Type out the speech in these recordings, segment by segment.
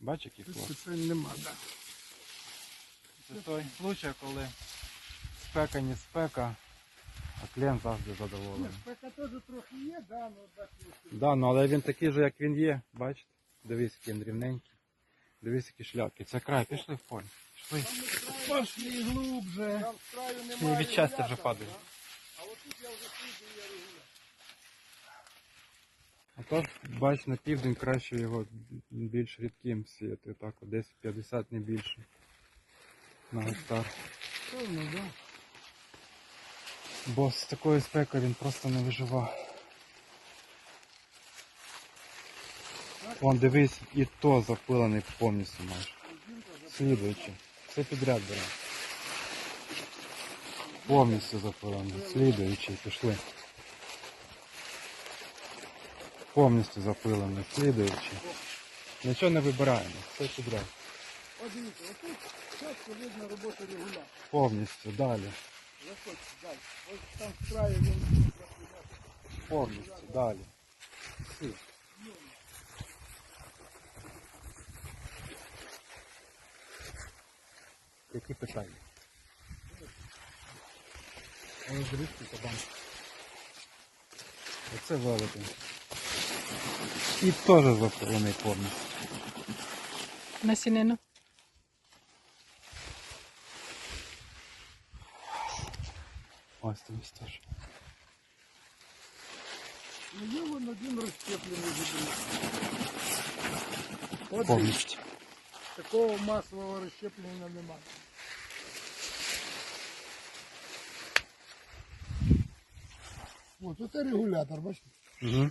Бач, який Тут хлоп. питань нема, да. Це той случай, коли спека не спека, а клієнт завжди задоволений. спека теж трохи є, да, ну бачите. Да, ну але він такий же, як він є, бачите? Дивись, який він рівненький. Дивись, які шляпки. Це край, пішли в поле. Пішли. Пошли глубже. Там з краю немає. від щастя вже падає. да. А от тут я вже слідую, я регулятор. А то, бач, на південь краще його більш рідким сіяти. Так, десь 50 не більше. На гектар. Певно, да. Бо з такою спекою він просто не виживає. Вон дивись, і то запилений повністю майже. Слідуючи. Все підряд бере. Повністю запилений. Слідуючий, пішли. Повністю запилений. Слідуючий. Нічого не вибираємо, все підряд. От дивіться, отут чітко видно роботу регулятора. Повністю, далі. Заходьте далі. Ось там з краю він Повністю, далі. Всі. Які питання? Ось дрібки кабан. Оце великий. І теж запалений повністю. Насінину. Ось там теж. Ну, вон один розщеплений буде. От Повністю. такого масового розщеплення немає. От, оце регулятор, бачите? Угу.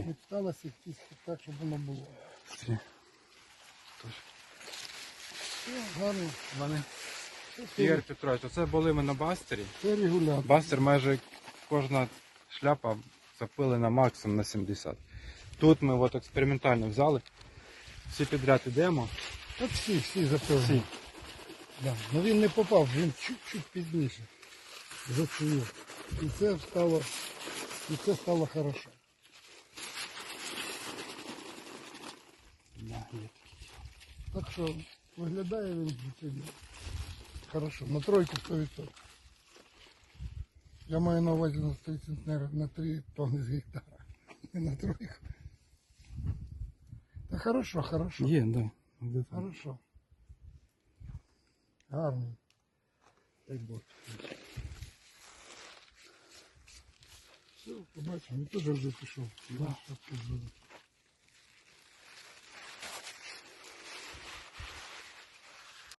Відсталося якісь так, щоб воно було. Все, гарно. Вони. Ігор Петрович, оце були ми на бастері. це регулятор. Бастер майже кожна шляпа запилена максимум на 70. Тут ми от експериментально взяли. Всі підряд ідемо. От всі, всі запевнені. Всі. Да. Ну він не попав, він чуть-чуть пізніше. Зацінив. І це стало, і це стало хорошо. Да, є. Так що виглядає він сьогодні хорошо. На тройку 100%. Я маю на увазі на 100 центнерів на 3 тонни з гектара. Не на тройку. Та хорошо, хорошо. Є, да. Де там? Хорошо. Гарний. Дай Бог. Все, побачимо. Він теж вже пішов. Да. Що тут буде.